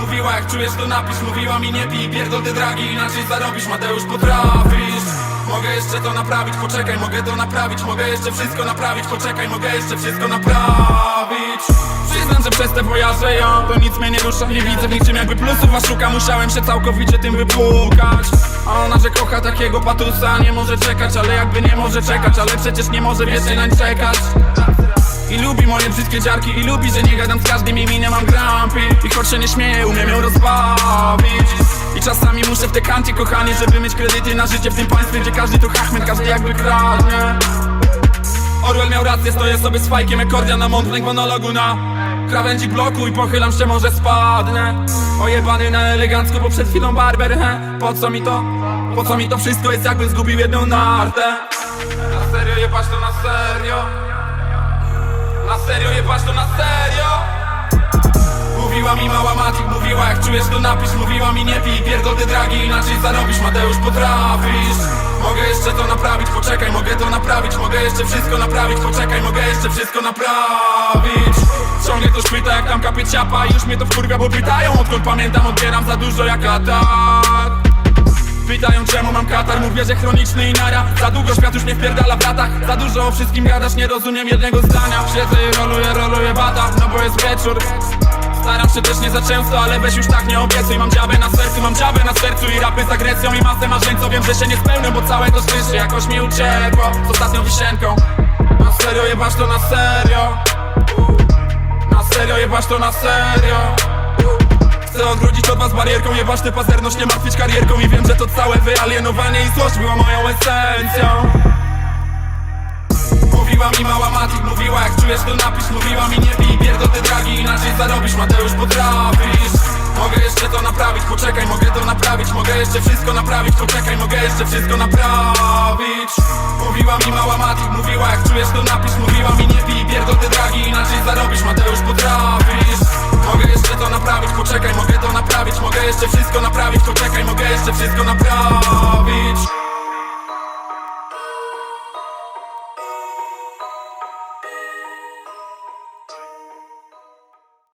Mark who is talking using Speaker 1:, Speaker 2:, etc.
Speaker 1: Mówiła jak czujesz to napisz Mówiła mi nie pij, pierdol te dragi Inaczej zarobisz, Mateusz potrafisz. Mogę jeszcze to naprawić, poczekaj, mogę to naprawić Mogę jeszcze wszystko naprawić, poczekaj, mogę jeszcze wszystko naprawić. Przyznam, że przez te wojaże ja To nic mnie nie rusza, nie widzę w niczym jakby plusów A szuka, musiałem się całkowicie tym wypłukać. A ona, że kocha takiego patusa Nie może czekać, ale jakby nie może czekać Ale przecież nie może wiecznie nań czekać i lubi moje brzydkie dziarki I lubi, że nie gadam z każdym i nie mam grampi I choć się nie śmieję, umiem ją rozbawić. I czasami muszę w te kancie, kochanie Żeby mieć kredyty na życie w tym państwie Gdzie każdy to hachmet, każdy jakby kradnie. Orwell miał rację, stoję sobie z fajkiem Ekordia na mądrek monologu na krawędzi bloku I pochylam się, może spadnę. Ojebany na elegancko, bo przed chwilą barber, he. Po co mi to? Po co mi to wszystko jest jakbym zgubił jedną nartę? Na serio, jebać to na serio na serio, jebać to na serio. Mówiła mi mała Matik, mówiła jak czujesz to napisz Mówiła mi nie pij, pierdol te dragi Inaczej zarobisz, Mateusz potrafisz. Mogę jeszcze to naprawić, poczekaj, mogę to naprawić Mogę jeszcze wszystko naprawić, poczekaj, mogę jeszcze wszystko naprawić. Ciągnie to szpyta jak tam kapie ciapa już mnie to wkurwia, bo pytają Odkąd pamiętam, odbieram za dużo jak atak Pytają czemu mam katar, mówię, że chroniczny i nara. Za długo świat już mnie wpierdala w latach Za dużo o wszystkim gadasz, nie rozumiem jednego zdania. Siedzę i roluję, roluję bata, no bo jest wieczór. Staram się też nie za często, ale weź już tak nie obiecuj. Mam dziabę na sercu, mam dziabę na sercu I rapy z agresją i masę marzeń, co wiem, że się nie spełnią Bo całe to szczęście jakoś mi uciekło Z ostatnią wisienką. Na serio, jebasz to na serio. Na serio, jebasz to na serio Chcę odwrócić od was barierką, jebać tę pazerność, nie martwić karierką I wiem, że to całe wyalienowanie i złość była moją esencją. Mówiła mi mała Matik, mówiła jak czujesz to napisz. Mówiła mi nie pij, pierdol te dragi, inaczej zarobisz Mateusz potrafisz. Mogę jeszcze to naprawić, poczekaj, mogę to naprawić. Mogę jeszcze wszystko naprawić, poczekaj, mogę jeszcze wszystko naprawić. Mówiła mi mała Matik, mówiła jeszcze wszystko naprawić